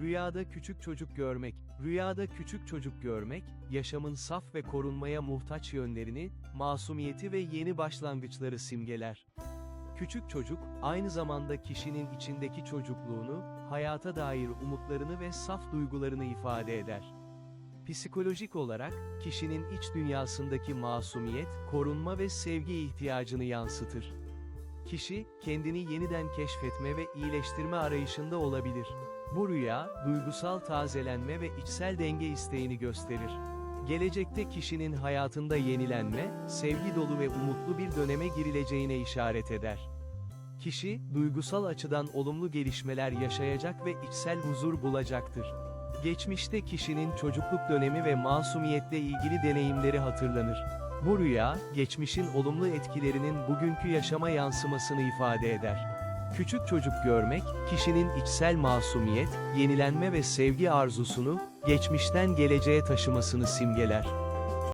Rüyada küçük çocuk görmek. Rüyada küçük çocuk görmek, yaşamın saf ve korunmaya muhtaç yönlerini, masumiyeti ve yeni başlangıçları simgeler. Küçük çocuk, aynı zamanda kişinin içindeki çocukluğunu, hayata dair umutlarını ve saf duygularını ifade eder. Psikolojik olarak, kişinin iç dünyasındaki masumiyet, korunma ve sevgi ihtiyacını yansıtır. Kişi, kendini yeniden keşfetme ve iyileştirme arayışında olabilir. Bu rüya, duygusal tazelenme ve içsel denge isteğini gösterir. Gelecekte kişinin hayatında yenilenme, sevgi dolu ve umutlu bir döneme girileceğine işaret eder. Kişi, duygusal açıdan olumlu gelişmeler yaşayacak ve içsel huzur bulacaktır. Geçmişte kişinin çocukluk dönemi ve masumiyetle ilgili deneyimleri hatırlanır. Bu rüya, geçmişin olumlu etkilerinin bugünkü yaşama yansımasını ifade eder. Küçük çocuk görmek, kişinin içsel masumiyet, yenilenme ve sevgi arzusunu, geçmişten geleceğe taşımasını simgeler.